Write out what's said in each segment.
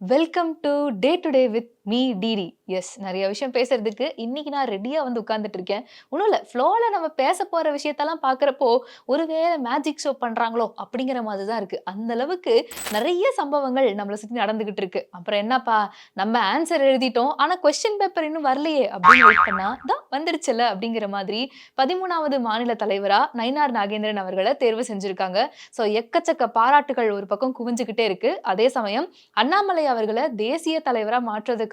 Welcome to Day to Day with me DD S நிறைய விஷயம் பேசுறதுக்கு இன்னைக்கு நான் ரெடியாக வந்து உட்காந்துட்டு இருக்கேன் ஒன்றும் இல்லை ஃப்ளோவில் நம்ம பேச போகிற விஷயத்தெல்லாம் பார்க்குறப்போ ஒருவேளை மேஜிக் ஷோ பண்ணுறாங்களோ அப்படிங்கிற மாதிரி தான் இருக்குது அந்த அளவுக்கு நிறைய சம்பவங்கள் நம்மளை சுற்றி நடந்துகிட்டு இருக்கு அப்புறம் என்னப்பா நம்ம ஆன்சர் எழுதிட்டோம். ஆனால் கொஸ்டின் பேப்பர் இன்னும் வரலையே அப்படின்னு வெயிட் பண்ணா தான் வந்துருச்சுல்ல அப்படிங்கிற மாதிரி பதிமூணாவது மாநில தலைவரா நயினார் நாகேந்திரன் அவர்களை தேர்வு செஞ்சிருக்காங்க. ஸோ எக்கச்சக்க பாராட்டுகள் ஒரு பக்கம் குவிஞ்சுக்கிட்டே இருக்கு. அதே சமயம் அண்ணாமலை அவர்களை தேசிய தலைவரா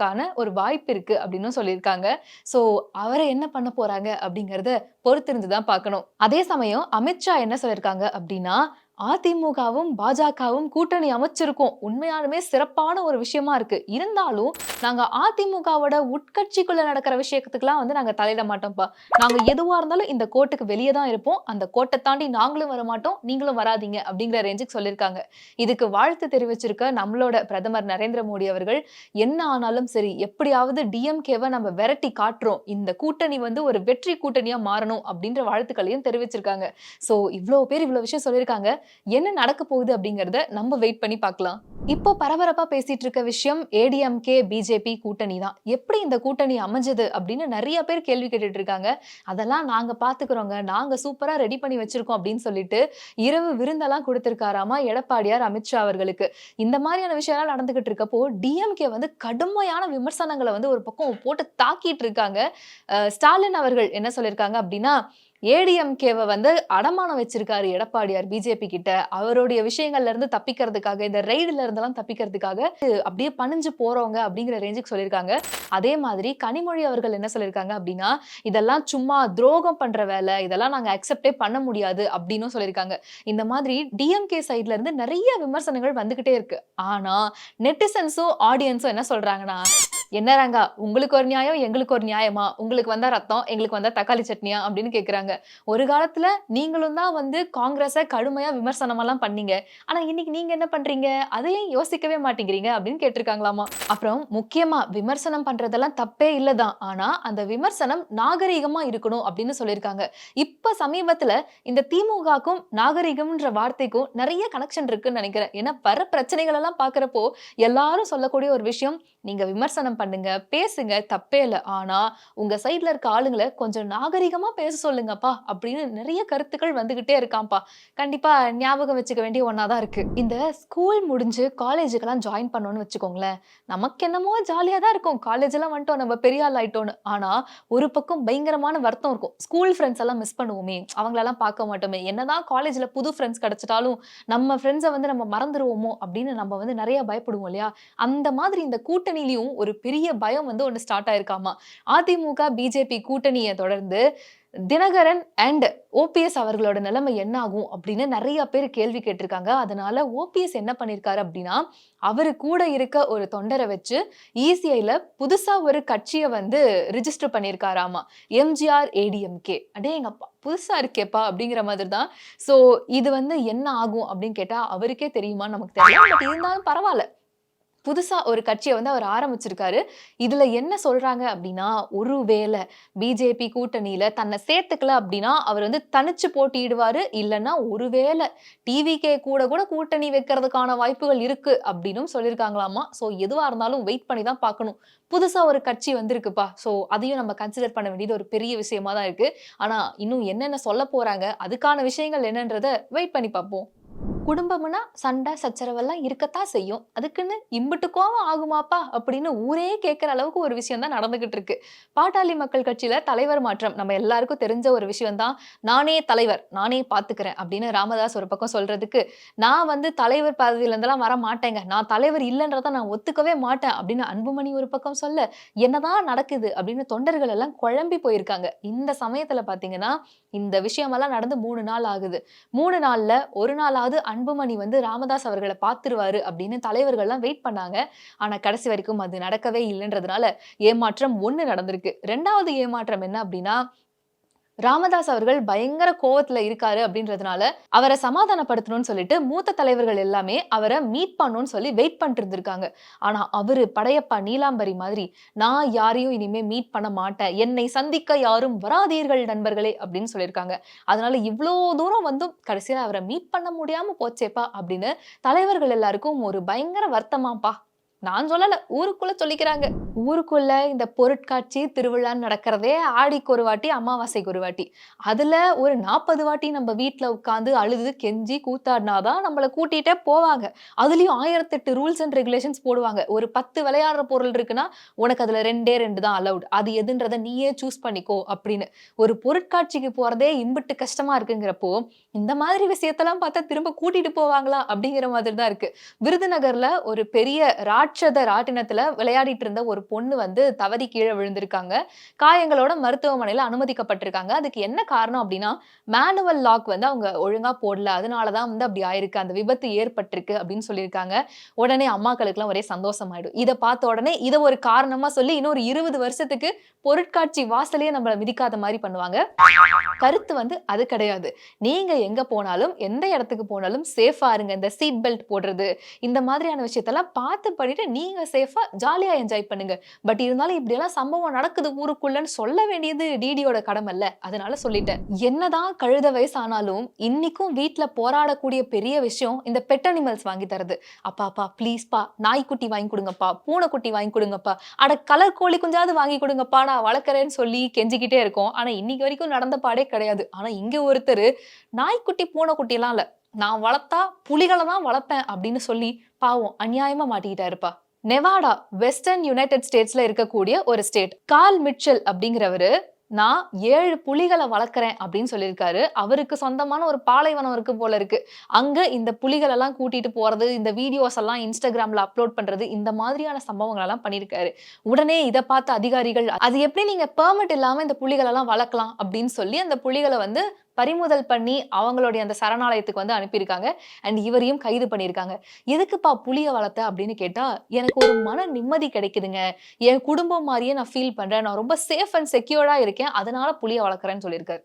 மாற்றுறதுக்கான ஒரு வாய்ப்பு இருக்கு அப்படின்னு சொல்லியிருக்காங்க. ஸோ அவரை என்ன பண்ண போறாங்க அப்படிங்கறத பொறுத்திருந்து தான் பார்க்கணும். அதே சமயம் அமித்ஷா என்ன சொல்லியிருக்காங்க அப்படின்னா அதிமுகவும் பாஜகவும் கூட்டணி அமைச்சிருக்கோம். உண்மையாலுமே சிறப்பான ஒரு விஷயமா இருக்கு. இருந்தாலும் நாங்க அதிமுகவோட உட்கட்சிக்குள்ள நடக்கிற விஷயத்துக்குலாம் வந்து நாங்க தலையிட மாட்டோம்ப்பா நாங்க எதுவா இருந்தாலும் இந்த கோட்டுக்கு வெளியே தான் இருப்போம். அந்த கோட்டை தாண்டி நாங்களும் வர மாட்டோம். நீங்களும் வராதீங்க அப்படிங்கிற ரேஞ்சுக்கு சொல்லியிருக்காங்க. இதுக்கு வாழ்த்து தெரிவிச்சிருக்க நம்மளோட பிரதமர் நரேந்திர மோடி அவர்கள் என்ன ஆனாலும் சரி எப்படியாவது டிஎம்கேவை நம்ம விரட்டி காட்டுறோம். இந்த கூட்டணி வந்து ஒரு வெற்றி கூட்டணியா மாறணும் அப்படின்ற வாழ்த்துக்களையும் தெரிவிச்சிருக்காங்க. ஸோ இவ்வளோ பேர் இவ்வளோ விஷயம் சொல்லியிருக்காங்க. என்ன நடக்க போகுது அப்படிங்கறத நம்ம வெயிட் பண்ணி பார்க்கலாம். இப்போ பரபரப்பா பேசிட்டு இருக்க விஷயம் ஏடிஎம்கே பிஜேபி கூட்டணி தான். எப்படி இந்த கூட்டணி அமைஞ்சது அப்படின்னு நிறைய பேர் கேள்வி கேட்டுட்டு இருக்காங்க. அதெல்லாம் நாங்க பாத்துக்கிறோங்க. நாங்க சூப்பரா ரெடி பண்ணி வச்சிருக்கோம் அப்படின்னு சொல்லிட்டு இரவு விருந்தெல்லாம் கொடுத்திருக்காராமா எடப்பாடியார் அமித்ஷா அவர்களுக்கு. இந்த மாதிரியான விஷயம்லாம் நடந்துகிட்டு இருக்கப்போ டிஎம்கே வந்து கடுமையான விமர்சனங்களை வந்து ஒரு பக்கம் போட்டு தாக்கிட்டு இருக்காங்க. ஸ்டாலின் அவர்கள் என்ன சொல்லியிருக்காங்க அப்படின்னா ஏடிஎம்கேவை வந்து அடமானம் வச்சிருக்காரு எடப்பாடியார் பிஜேபி கிட்ட. அவருடைய விஷயங்கள்ல இருந்து தப்பிக்கிறதுக்காக இந்த ரெய்டுல இருந்தெல்லாம் தப்பிக்கிறதுக்காக அப்படியே பணிஞ்சு போறவங்க அப்படிங்கிற ரேஞ்சுக்கு சொல்லியிருக்காங்க. அதே மாதிரி கனிமொழி அவர்கள் என்ன சொல்லியிருக்காங்க அப்படின்னா இதெல்லாம் சும்மா துரோகம் பண்ற வேலை. இதெல்லாம் நாங்க அக்செப்டே பண்ண முடியாது அப்படின்னும் சொல்லியிருக்காங்க. இந்த மாதிரி டிஎம்கே சைட்ல இருந்து நிறைய விமர்சனங்கள் வந்துகிட்டே இருக்கு. ஆனா நெட்டிசன்ஸும் ஆடியன்ஸும் என்ன சொல்றாங்கன்னா என்ன ரங்கா உங்களுக்கு ஒரு நியாயம் எங்களுக்கு ஒரு நியாயமா? உங்களுக்கு வந்தா ரத்தம் எங்களுக்கு வந்தா தக்காளி சட்னியா? அப்படின்னு கேட்குறாங்க ஒரு காலத்துல நீங்களும் தான் வந்து காங்கிரஸை கடுமையா விமர்சனமெல்லாம் பண்ணீங்க. ஆனா இன்னைக்கு நீங்க என்ன பண்றீங்க? அதையும் யோசிக்கவே மாட்டேங்கிறீங்க அப்படின்னு கேட்டிருக்காங்களாமா? அப்புறம் முக்கியமா விமர்சனம் பண்றதெல்லாம் தப்பே இல்லைதான். ஆனா அந்த விமர்சனம் நாகரீகமா இருக்கணும் அப்படின்னு சொல்லியிருக்காங்க. இப்ப சமீபத்துல இந்த திமுகக்கும் நாகரிகம்ன்ற வார்த்தைக்கும் நிறைய கனெக்ஷன் இருக்குன்னு நினைக்கிறேன். ஏன்னா வர பிரச்சனைகள் எல்லாம் பாக்குறப்போ எல்லாரும் சொல்லக்கூடிய ஒரு விஷயம் நீங்கள் விமர்சனம் பண்ணுங்க பேசுங்க தப்பே இல்லை. ஆனால் உங்கள் சைடில் இருக்க ஆளுங்களை கொஞ்சம் நாகரிகமாக பேச சொல்லுங்கப்பா அப்படின்னு நிறைய கருத்துக்கள் வந்துக்கிட்டே இருக்காம்ப்பா. கண்டிப்பாக ஞாபகம் வச்சுக்க வேண்டிய ஒன்றா தான் இருக்குது இந்த ஸ்கூல் முடிஞ்சு காலேஜுக்கெல்லாம் ஜாயின் பண்ணோம்னு வச்சுக்கோங்களேன். நமக்கு என்னமோ ஜாலியாக தான் இருக்கும். காலேஜெல்லாம் வந்துட்டோம் நம்ம பெரிய ஆள் ஆயிட்டோம்னு. ஆனால் ஒரு பக்கம் பயங்கரமான வருத்தம் இருக்கும். ஸ்கூல் ஃப்ரெண்ட்ஸ் எல்லாம் மிஸ் பண்ணுவோமே அவங்களெல்லாம் பார்க்க மாட்டோமே. என்னதான் காலேஜில் புது ஃப்ரெண்ட்ஸ் கிடச்சிட்டாலும் நம்ம ஃப்ரெண்ட்ஸை வந்து நம்ம மறந்துடுவோமோ அப்படின்னு நம்ம வந்து நிறைய பயப்படுவோம் இல்லையா? அந்த மாதிரி இந்த கூட்டணியிலையும் ஒரு பெரிய பயம் வந்து ஒன்று ஸ்டார்ட் ஆயிருக்காமா? அதிமுக பிஜேபி கூட்டணியை தொடர்ந்து தினகரன் அண்ட் ஓபிஎஸ் அவர்களோட நிலைமை என்ன ஆகும் அப்படின்னு நிறைய பேர் கேள்வி கேட்டிருக்காங்க. அதனால ஓபிஎஸ் என்ன பண்ணியிருக்காரு அப்படின்னா அவரு கூட இருக்க ஒரு தொண்டரை வச்சு இசிஐல புதுசா ஒரு கட்சியை வந்து ரிஜிஸ்டர் பண்ணியிருக்காராமா எம்ஜிஆர் ஏடிஎம்கே அடே எங்க அப்பா புதுசா இருக்கேப்பா அப்படிங்கிற மாதிரி தான் ஸோ இது வந்து என்ன ஆகும் அப்படின்னு கேட்டா அவருக்கே தெரியுமான்னு நமக்கு தெரியல பட் இருந்தாலும் பரவாயில்ல. புதுசாக ஒரு கட்சியை வந்து அவர் ஆரம்பிச்சிருக்காரு. இதில் என்ன சொல்கிறாங்க அப்படின்னா ஒருவேளை பிஜேபி கூட்டணியில் தன்னை சேர்த்துக்கல அப்படின்னா அவர் வந்து தனிச்சு போட்டியிடுவார். இல்லைன்னா ஒருவேளை டிவிகே கூட கூட கூட்டணி வைக்கிறதுக்கான வாய்ப்புகள் இருக்குது அப்படின்னும் சொல்லியிருக்காங்களாமா? ஸோ எதுவாக இருந்தாலும் வெயிட் பண்ணி தான் பார்க்கணும். புதுசாக ஒரு கட்சி வந்திருக்குப்பா. ஸோ அதையும் நம்ம கன்சிடர் பண்ண வேண்டியது ஒரு பெரிய விஷயமா தான் இருக்குது ஆனால் இன்னும் என்னென்ன சொல்ல போகிறாங்க அதுக்கான விஷயங்கள் என்னன்றதை வெயிட் பண்ணி பார்ப்போம். குடும்பம்னா சண்டை சச்சரவெல்லாம் இருக்கத்தான் செய்யும். அதுக்குன்னு இம்பிட்டு கோவம் ஆகுமாப்பா? அப்படின்னு ஊரே கேட்குற அளவுக்கு ஒரு விஷயம் தான் நடந்துகிட்டு இருக்கு. பாட்டாளி மக்கள் கட்சியில தலைவர் மாற்றம் நம்ம எல்லாருக்கும் தெரிஞ்ச ஒரு விஷயம் தான் நானே தலைவர் நானே பாத்துக்கிறேன் அப்படின்னு ராமதாஸ் ஒரு பக்கம் சொல்றதுக்கு நான் வந்து தலைவர் பதவியிலேருந்தெல்லாம் வர மாட்டேங்க. நான் தலைவர் இல்லைன்றத நான் ஒத்துக்கவே மாட்டேன் அப்படின்னு அன்புமணி ஒரு பக்கம் சொல்ல என்னதான் நடக்குது அப்படின்னு தொண்டர்கள் எல்லாம் குழம்பி போயிருக்காங்க. இந்த சமயத்துல பாத்தீங்கன்னா இந்த விஷயமெல்லாம் நடந்து மூணு நாள் ஆகுது. மூணு நாள்ல ஒரு நாளாவது அன்புமணி வந்து ராமதாஸ் அவர்களை பார்த்துருவாரு அப்படின்னு தலைவர்கள்லாம் வெயிட் பண்ணாங்க. ஆனா கடைசி வரைக்கும் அது நடக்கவே இல்லைன்றதுனால ஏமாற்றம் ஒண்ணு நடந்திருக்கு. ரெண்டாவது ஏமாற்றம் என்ன அப்படின்னா ராமதாஸ் அவர்கள் பயங்கர கோவத்துல இருக்காரு அப்படின்றதுனால அவரை சமாதானப்படுத்தணும்னு சொல்லிட்டு மூத்த தலைவர்கள் எல்லாமே அவரை மீட் பண்ணணும்னு சொல்லி வெயிட் பண்ணிட்டு இருந்திருக்காங்க ஆனா அவரு படையப்பா நீலாம்பரி மாதிரி நான் யாரையும் இனிமே மீட் பண்ண மாட்டேன். என்னை சந்திக்க யாரும் வராதீர்கள் நண்பர்களே அப்படின்னு சொல்லியிருக்காங்க. அதனால இவ்வளோ தூரம் வந்தும் கடைசியில அவரை மீட் பண்ண முடியாம போச்சேப்பா அப்படின்னு தலைவர்கள் எல்லாருக்கும் ஒரு பயங்கர வருத்தமாப்பா நான் சொல்லல ஊருக்குள்ள சொல்லிக்கிறாங்க. ஊருக்குள்ள இந்த பொருட்காட்சி திருவிழான்னு நடக்கிறதே ஆடிக்கு ஒரு வாட்டி அமாவாசைக்கு ஒரு வாட்டி. அதுல ஒரு நாற்பது வாட்டி நம்ம வீட்டில் உட்காந்து அழுது கெஞ்சி கூத்தாடினாதான் நம்மளை கூட்டிகிட்டே போவாங்க. அதுலேயும் ஆயிரத்தெட்டு ரூல்ஸ் அண்ட் ரெகுலேஷன்ஸ் போடுவாங்க. ஒரு பத்து விளையாடுற பொருள் இருக்குன்னா உனக்கு அதுல ரெண்டே ரெண்டு தான் அலவுட் அது எதுன்றதை நீயே சூஸ் பண்ணிக்கோ அப்படின்னு. ஒரு பொருட்காட்சிக்கு போறதே இம்பிட்டு கஷ்டமா இருக்குங்கிறப்போ இந்த மாதிரி விஷயத்தெல்லாம் பார்த்தா திரும்ப கூட்டிட்டு போவாங்களா அப்படிங்கிற மாதிரி தான் இருக்கு. விருதுநகர்ல ஒரு பெரிய ராட்சத ராட்டினத்துல விளையாடிட்டு இருந்த ஒரு பொண்ணு வந்து தவறி கீழே விழுந்திருக்காங்க. காயங்களோட மருத்துவமனையில அனுமதிக்கப்பட்டிருக்காங்க. அதுக்கு என்ன காரணம் அப்படின்னா மேனுவல் லாக் வந்து அவங்க ஒழுங்கா போடல. அதனாலதான் வந்து அப்படி ஆயிருக்கு. அந்த விபத்து ஏற்பட்டிருக்கு அப்படின்னு சொல்லியிருக்காங்க. உடனே அம்மாக்களுக்குலாம் ஒரே சந்தோஷமாயிடும். இதை பார்த்த உடனே இதை ஒரு காரணமா சொல்லி இன்னொரு இருபது வருஷத்துக்கு பொருட்காட்சி வாசலையே நம்மளை மிதிக்காத மாதிரி பண்ணுவாங்க. கருத்து வந்து அது கிடையாது. நீங்க எங்க போனாலும் எந்த இடத்துக்கு போனாலும் சேஃபா இருங்க. இந்த சீட் பெல்ட் போடுறது இந்த மாதிரியான விஷயத்தெல்லாம் பார்த்து பண்ணிட்டு நீங்க சேஃபா ஜாலியா என்ஜாய் பண்ணுங்க. பட் இருந்தாலும் இப்படியெல்லாம் சம்பவம் நடக்குது ஊருக்குள்ளன்னு சொல்ல வேண்டியது டிடியோட கடமை இல்ல. அதனால சொல்லிட்டேன். என்னதான் கழுத வயசானாலும் இன்னைக்கும் வீட்ல போராடக்கூடிய பெரிய விஷயம் இந்த பெட் அனிமல்ஸ் வாங்கி தரது அப்பா அப்பா ப்ளீஸ்ப்பா நாய்க்குட்டி வாங்கி கொடுங்கப்பா பூனைக்குட்டி வாங்கி கொடுங்கப்பா. அட கலர் கோழி குஞ்சாவது வாங்கி கொடுங்கப்பா நான் வளர்க்குறேன்னு சொல்லி கெஞ்சிக்கிட்டே இருக்கோம். ஆனா இன்னைக்கு வரைக்கும் நடந்த பாடே கிடையாது. ஆனா இங்க ஒருத்தர் நாய்க்குட்டி பூனைக்குட்டி எல்லாம் இல்ல. நான் வளர்த்தா புலிகளை தான் வளர்ப்பேன் அப்படின்னு சொல்லி பாவம் அநியாயமா மாட்டிக்கிட்டாருப்பா. நெவாடா வெஸ்டர்ன் யுனைடெட் ஸ்டேட்ஸ்ல இருக்கக்கூடிய ஒரு ஸ்டேட். கால் மிட்சல் அப்படிங்கிறவரு நான் ஏழு புலிகளை வளர்க்குறேன் அப்படின்னு சொல்லியிருக்காரு. அவருக்கு சொந்தமான ஒரு பாலைவனம் இருக்கு போல இருக்கு. அங்க இந்த புலிகள் எல்லாம் கூட்டிட்டு போறது இந்த வீடியோஸ் எல்லாம் இன்ஸ்டாகிராம்ல அப்லோட் பண்றது இந்த மாதிரியான சம்பவங்கள் எல்லாம் பண்ணியிருக்காரு. உடனே இதை பார்த்த அதிகாரிகள் அது எப்படி நீங்க பெர்மிட் இல்லாம இந்த புலிகள் எல்லாம் வளர்க்கலாம் அப்படின்னு சொல்லி அந்த புலிகளை வந்து பறிமுதல் பண்ணி அவங்களுடைய அந்த சரணாலயத்துக்கு வந்து அனுப்பியிருக்காங்க. அண்ட் இவரையும் கைது பண்ணியிருக்காங்க. எதுக்குப்பா புளிய வளர்த்த அப்படின்னு கேட்டா எனக்கு ஒரு மன நிம்மதி கிடைக்குதுங்க. என் குடும்பம் மாதிரியே நான் ஃபீல் பண்றேன். நான் ரொம்ப சேஃப் அண்ட் செக்யூர்டா இருக்கேன். அதனால புளிய வளர்க்குறேன்னு சொல்லியிருக்காரு.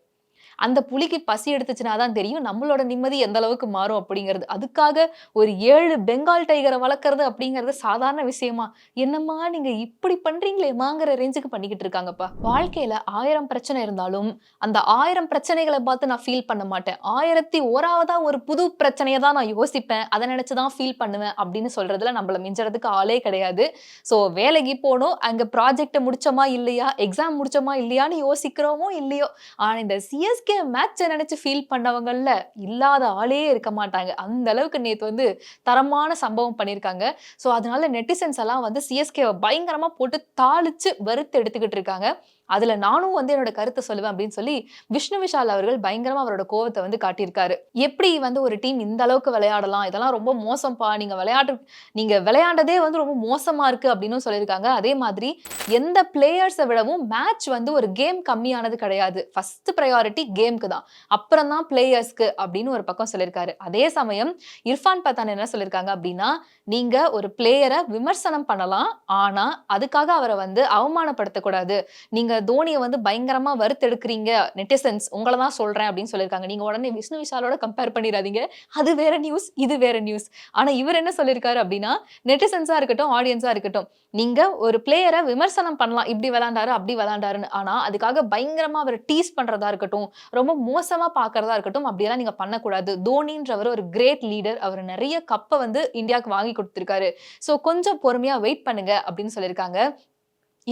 அந்த புலிக்கு பசி எடுத்துச்சுனா தான் தெரியும் நம்மளோட நிம்மதி எந்த அளவுக்கு மாறும் அப்படிங்கிறது. அதுக்காக ஒரு ஏழு பெங்கால் டைகரை வளர்க்குறது அப்படிங்கிறது சாதாரண விஷயமா? என்னம்மா நீங்க இப்படி பண்றீங்களேமாங்கிற ரேஞ்சுக்கு பண்ணிக்கிட்டு இருக்காங்கப்பா. வாழ்க்கையில ஆயிரம் பிரச்சனை இருந்தாலும் அந்த ஆயிரம் பிரச்சனைகளை பார்த்து நான் ஃபீல் பண்ண மாட்டேன். ஆயிரத்தி ஓராவதா ஒரு புது பிரச்சனையை தான் நான் யோசிப்பேன். அதை நினைச்சுதான் ஃபீல் பண்ணுவேன் அப்படின்னு சொல்றதுல நம்மள மிஞ்சறதுக்கு ஆளே கிடையாது. ஸோ வேலைக்கு போகணும். அங்கே ப்ராஜெக்டை முடிச்சோமா இல்லையா? எக்ஸாம் முடிச்சோமா இல்லையான்னு யோசிக்கிறோமோ இல்லையோ? ஆனால் இந்த சிஎஸ்கே மேட்சை நினைச்சு ஃபீல் பண்ணவங்கல்ல இல்லாத ஆளே இருக்க மாட்டாங்க. அந்த அளவுக்கு நேற்று வந்து தரமான சம்பவம் பண்ணியிருக்காங்க ஸோ அதனால நெட்டிசன்ஸ் எல்லாம் வந்து சிஎஸ்கேவை பயங்கரமாக போட்டு தாளிச்சு வறுத்து எடுத்துக்கிட்டு இருக்காங்க. அதுல நானும் வந்து என்னோட கருத்தை சொல்லுவேன் அப்படின்னு சொல்லி விஷ்ணு விஷால் அவர்கள் பயங்கரமா அவரோட கோவத்தை வந்து காட்டியிருக்காரு. எப்படி வந்து ஒரு டீம் இந்த அளவுக்கு விளையாடலாம்? இதெல்லாம் ரொம்ப மோசம்ப்பா. நீங்க விளையாட்டு நீங்க விளையாண்டதே வந்து ரொம்ப மோசமா இருக்கு அப்படின்னு சொல்லியிருக்காங்க. அதே மாதிரி எந்த பிளேயர்ஸை விடவும் மேட்ச் வந்து ஒரு கேம் கம்மியானது கிடையாது. ஃபர்ஸ்ட் ப்ரையாரிட்டி கேம்க்கு தான். அப்புறம் தான் பிளேயர்ஸ்க்கு அப்படின்னு ஒரு பக்கம் சொல்லியிருக்காரு. அதே சமயம் இர்ஃபான் பத்தான் என்ன சொல்லியிருக்காங்க அப்படின்னா நீங்க ஒரு பிளேயரை விமர்சனம் பண்ணலாம். ஆனா அதுக்காக அவரை வந்து அவமானப்படுத்தக்கூடாது. நீங்க தோனியை வந்து பயங்கரமா வறுத்தெடுக்கிறீங்க நெட்டிசன்ஸ் உங்களை தான் சொல்றேன் அப்படின்னு சொல்லியிருக்காங்க. நீங்க உடனே விஷ்ணு விஷாலோட கம்பேர் பண்ணிடாதீங்க. அது வேற நியூஸ் இது வேற நியூஸ் ஆனா இவர் என்ன சொல்லியிருக்காரு அப்படின்னா நெட்டிசன்ஸா இருக்கட்டும் ஆடியன்ஸா இருக்கட்டும் நீங்க ஒரு பிளேயரை விமர்சனம் பண்ணலாம். இப்படி விளாண்டாரு அப்படி விளாண்டாருன்னு ஆனா அதுக்காக பயங்கரமா அவர் டீஸ் பண்றதா இருக்கட்டும் ரொம்ப மோசமா பாக்குறதா இருக்கட்டும் அப்படியெல்லாம் நீங்க பண்ணக்கூடாது. தோனின்றவர் ஒரு கிரேட் லீடர் அவர் நிறைய கப்பை வந்து இந்தியாவுக்கு வாங்கி கொடுத்துருக்காரு. ஸோ கொஞ்சம் பொறுமையா வெயிட் பண்ணுங்க அப்படின்னு சொல்லியிருக்காங்க.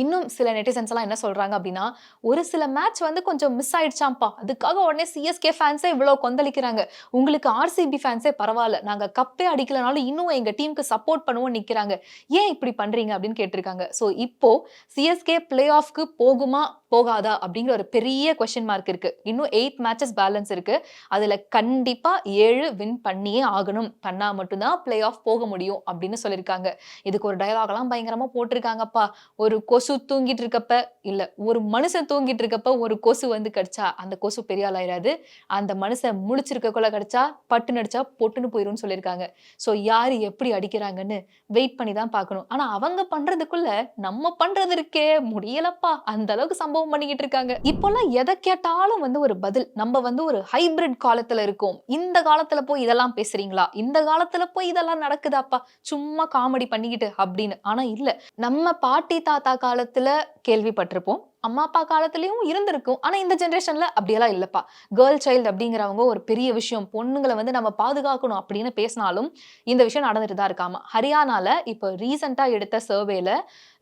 இன்னும் சில நெட்டிசன்ஸ் எல்லாம் என்ன சொல்றாங்க அப்படின்னா ஒரு சில மேட்ச் வந்து கொஞ்சம் மிஸ் ஆயிடுச்சாம்ப்பா. அதுக்காக உடனே சிஎஸ்கே ஃபேன்ஸே இவ்வளவு கொந்தளிக்கிறாங்க. உங்களுக்கு ஆர்சிபி ஃபேன்ஸே பரவாயில்ல. நாங்க கப்பே அடிக்கலனாலும் இன்னும் எங்க டீமுக்கு சப்போர்ட் பண்ணுவோம் நிக்கிறாங்க. ஏன் இப்படி பண்றீங்க அப்படின்னு கேட்டிருக்காங்க. ஸோ இப்போ சிஎஸ்கே பிளே ஆஃப்க்கு போகுமா போகாதா அப்படிங்கிற ஒரு பெரிய கொஸ்டின் மார்க் இருக்கு. இன்னும் எயிட் மேட்சஸ் பேலன்ஸ் இருக்கு. அதுல கண்டிப்பா ஏழு வின் பண்ணியே ஆகணும். பண்ணா மட்டும்தான் பிளே ஆஃப் போக முடியும் அப்படின்னு சொல்லியிருக்காங்க. இதுக்கு ஒரு டயலாக் எல்லாம் பயங்கரமா போட்டிருக்காங்கப்பா. ஒரு கொசு தூங்கிட்டு இருக்கப்ப இல்ல ஒரு மனுஷன் தூங்கிட்டு இருக்கப்ப ஒரு கொசு வந்து கடிச்சா அந்த கொசு பெரிய ஆளாயிராது அந்த மனுஷன் முழிச்சிருக்கக்குள்ள கடிச்சா பட்டு நடிச்சா பொட்டுன்னு போயிரும்னு சொல்லியிருக்காங்க. ஸோ யாரு எப்படி அடிக்கிறாங்கன்னு வெயிட் பண்ணி தான் பார்க்கணும். ஆனா அவங்க பண்றதுக்குள்ள நம்ம பண்றது இருக்கே முடியலப்பா அந்த அளவுக்கு சம்பவம் பண்ணிக்கிட்டு இருக்காங்க. இப்போல்லாம் எதை கேட்டாலும் வந்து ஒரு பதில். நம்ம வந்து ஒரு ஹைபிரிட் காலத்துல இருக்கோம். இந்த காலத்துல போய் இதெல்லாம் பேசுறீங்களா? இந்த காலத்துல போய் இதெல்லாம் நடக்குதாப்பா? சும்மா காமெடி பண்ணிக்கிட்டு அப்படின்னு. ஆனா இல்ல. நம்ம பாட்டி தாத்தா காலத்தில் கேள்விப்பட்டிருப்போம். அம்மா அப்பா காலத்துலேயும் இருந்திருக்கும். ஆனால் இந்த ஜென்ரேஷனில் அப்படியெல்லாம் இல்லைப்பா. கேர்ள் சைல்டு அப்படிங்கிறவங்க ஒரு பெரிய விஷயம். பொண்ணுங்களை வந்து நம்ம பாதுகாக்கணும் அப்படின்னு பேசினாலும் இந்த விஷயம் நடந்துட்டு தான் இருக்காமல் ஹரியானால இப்போ ரீசெண்டா எடுத்த சர்வேல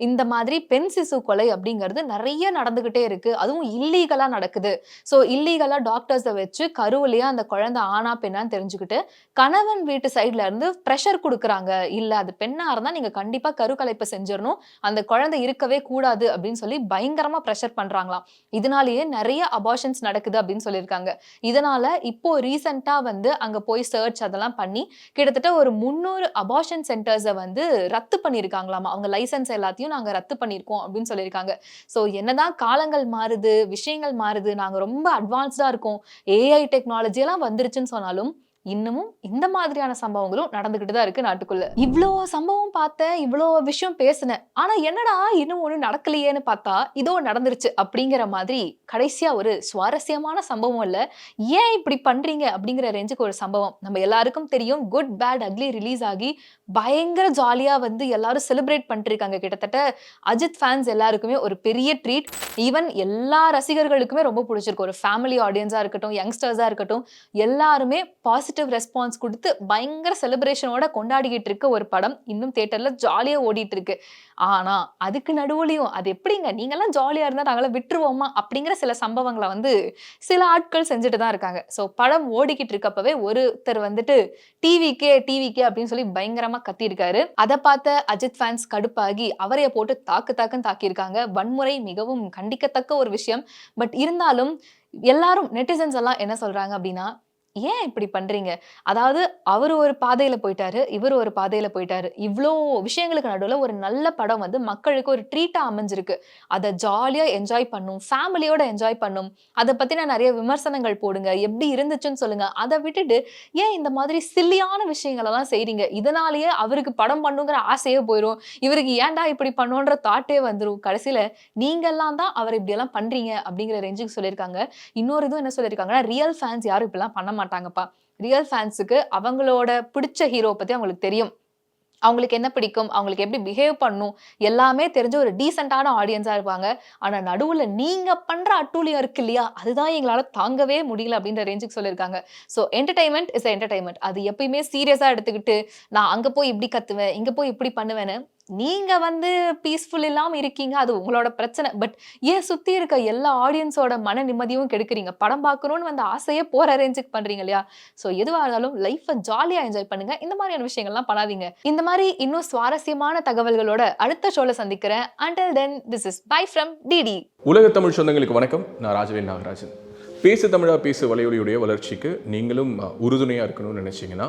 இந்த மாதிரி பெண் சிசு கொலை அப்படிங்கிறது நிறைய நடந்துக்கிட்டே இருக்குது அதுவும் இல்லீகலாக நடக்குது. ஸோ இல்லீகலாக டாக்டர்ஸை வச்சு கருவிலேயே அந்த குழந்தை ஆனா பெண்ணான்னு தெரிஞ்சுக்கிட்டு கணவன் வீட்டு சைடில் இருந்து ப்ரெஷர் கொடுக்குறாங்க. இல்லை அது பெண்ணாக இருந்தால் நீங்கள் கண்டிப்பாக கரு கலைப்பை செஞ்சிடணும். அந்த குழந்தை இருக்கவே கூடாது அப்படின்னு சொல்லி பயங்கரமாக ப்ரெஷர் பண்ணுறாங்களாம் இதனாலேயே நிறைய அபார்ஷன்ஸ் நடக்குது அப்படின்னு சொல்லியிருக்காங்க. இதனால் இப்போ ரீசெண்டாக வந்து அங்கே போய் சர்ச் அதெல்லாம் பண்ணி கிட்டத்தட்ட ஒரு முந்நூறு அபார்ஷன் சென்டர்ஸை வந்து ரத்து பண்ணியிருக்காங்களாமா. அவங்க லைசன்ஸ் எல்லாத்தையும் நாங்கள் ரத்து பண்ணியிருக்கோம் அப்படின்னு சொல்லியிருக்காங்க. ஸோ என்னதான் காலங்கள் மாறுது விஷயங்கள் மாறுது நாங்கள் ரொம்ப அட்வான்ஸ்டாக இருக்கோம். ஏஐ டெக்னாலஜி எல்லாம் வந்துருச்சுன்னு சொன்னாலும் இன்னமும் இந்த மாதிரியான சம்பவங்களும் நடந்துகிட்டு தான் இருக்கு நாட்டுக்குள்ள. இவ்வளோ சம்பவம் பார்த்தேன் இவ்வளோ விஷயம் பேசினேன். ஆனா என்னடா இன்னும் ஒண்ணு நடக்கலையேன்னு பார்த்தா இதோ நடந்துருச்சு அப்படிங்கிற மாதிரி கடைசியா ஒரு சுவாரஸ்யமான சம்பவம் இல்ல. ஏன் இப்படி பண்றீங்க அப்படிங்கிற ரேஞ்சுக்கு ஒரு சம்பவம். நம்ம எல்லாருக்கும் தெரியும் குட் பேட் அக்லி ரிலீஸ் ஆகி பயங்கர ஜாலியா வந்து எல்லாரும் செலிப்ரேட் பண்ணிருக்காங்க கிட்டத்தட்ட அஜித் ஃபேன்ஸ் எல்லாருக்குமே ஒரு பெரிய ட்ரீட் ஈவன் எல்லா ரசிகர்களுக்குமே ரொம்ப பிடிச்சிருக்கு. ஒரு ஃபேமிலி ஆடியன்ஸா இருக்கட்டும் யங்ஸ்டர்ஸா இருக்கட்டும் எல்லாருமே பாசிட்டிவ் ரெஸ்பான்ஸ் கொடுத்து பயங்கர செலிப்ரேஷனோட கொண்டாடிக்கிட்டு இருக்க ஒரு படம். இன்னும் தேட்டர்ல ஜாலியா ஓடிட்டு இருக்கு ஆனா அதுக்கு நடுவுலையும் அது எப்படிங்க? நீங்களாம் ஜாலியா இருந்தா நாங்களாம் விட்டுருவோமா? அப்படிங்கிற சில சம்பவங்களை வந்து சில ஆட்கள் செஞ்சுட்டு தான் இருக்காங்க. ஸோ படம் ஓடிக்கிட்டு இருக்கப்பவே ஒருத்தர் வந்துட்டு டிவிக்கே டிவிக்கே அப்படின்னு சொல்லி பயங்கரமா கத்தியிருக்காரு. அதை பார்த்த அஜித் ஃபேன்ஸ் கடுப்பாகி அவரைய போட்டு தாக்கு தாக்குன்னு தாக்கியிருக்காங்க. வன்முறை மிகவும் கண்டிக்கத்தக்க ஒரு விஷயம். பட் இருந்தாலும் எல்லாரும் நெட்டிசன்ஸ் எல்லாம் என்ன சொல்றாங்க அப்படின்னா ஏன் இப்படி பண்றீங்க? அதாவது அவர் ஒரு பாதையில போயிட்டாரு இவர் ஒரு பாதையில போயிட்டாரு. இவ்வளோ விஷயங்களுக்கு நடுவில் ஒரு நல்ல படம் வந்து மக்களுக்கு ஒரு ட்ரீட்டா அமைஞ்சிருக்கு. அதை ஜாலியா என்ஜாய் பண்ணும் ஃபேமிலியோட என்ஜாய் பண்ணும். அதை பத்தின நிறைய விமர்சனங்கள் போடுங்க எப்படி இருந்துச்சுன்னு சொல்லுங்க. அதை விட்டுட்டு ஏன் இந்த மாதிரி சில்லியான விஷயங்களெல்லாம் செய்றீங்க? இதனாலேயே அவருக்கு படம் பண்ணுங்கிற ஆசையே போயிடும் இவருக்கு ஏன்டா இப்படி பண்ணுன்ற தாட்டே வந்துடும் கடைசியில நீங்கெல்லாம் தான் அவர் இப்படியெல்லாம் பண்றீங்க அப்படிங்கிற ரேஞ்சுக்கு சொல்லியிருக்காங்க. இன்னொரு இதுவும் என்ன சொல்லியிருக்காங்கன்னா ரியல் ஃபேன்ஸ் யாரும் இப்படிலாம் பண்ண மாட்டாங்கப்பா. ரியல் ஃபேன்ஸுக்கு அவங்களோட பிடிச்ச ஹீரோ பற்றி அவங்களுக்கு தெரியும். அவங்களுக்கு என்ன பிடிக்கும்? அவங்களுக்கு எப்படி பிஹேவ் பண்ணும்? எல்லாமே தெரிஞ்ச ஒரு டீசெண்டான ஆடியன்ஸாக இருப்பாங்க. ஆனால் நடுவில் நீங்கள் பண்ணுற அட்டூழியம் இருக்கு இல்லையா? அதுதான் எங்களால் தாங்கவே முடியல அப்படின்ற ரேஞ்சுக்கு சொல்லியிருக்காங்க. ஸோ என்டர்டைன்மெண்ட் இஸ் என்டர்டைன்மெண்ட் அது எப்பயுமே சீரியஸாக எடுத்துக்கிட்டு நான் அங்கே போய் இப்படி கத்துவேன் இங்கே போய் இப்படி பண்ணுவேன்னு நீங்கள் வந்து பீஸ்ஃபுல் இல்லாமல் இருக்கீங்க அது உங்களோட பிரச்சனை. பட் ஏன் சுற்றி இருக்க எல்லா ஆடியன்ஸோட மன நிம்மதியும் கெடுக்குறீங்க? படம் பார்க்கணும்னு வந்து ஆசையே போகிற ரேஞ்சுக்கு பண்ணுறீங்க இல்லையா? ஸோ எதுவாக இருந்தாலும் லைஃப்பை ஜாலியாக என்ஜாய் பண்ணுங்க. இந்த மாதிரியான விஷயங்கள்லாம் பண்ணாதீங்க. இந்த மாதிரி இன்னும் சுவாரஸ்யமான தகவல்களோட அடுத்த ஷோவில் சந்திக்கிறேன். Until then this is bye from DD உலக தமிழ் சொந்தங்களுக்கு வணக்கம். நான் ராஜவேல் நாகராஜன். பேசு தமிழா பேசு வலையொலியுடைய வளர்ச்சிக்கு நீங்களும் உறுதுணையாக இருக்கணும்னு நினச்சிங்கன்னா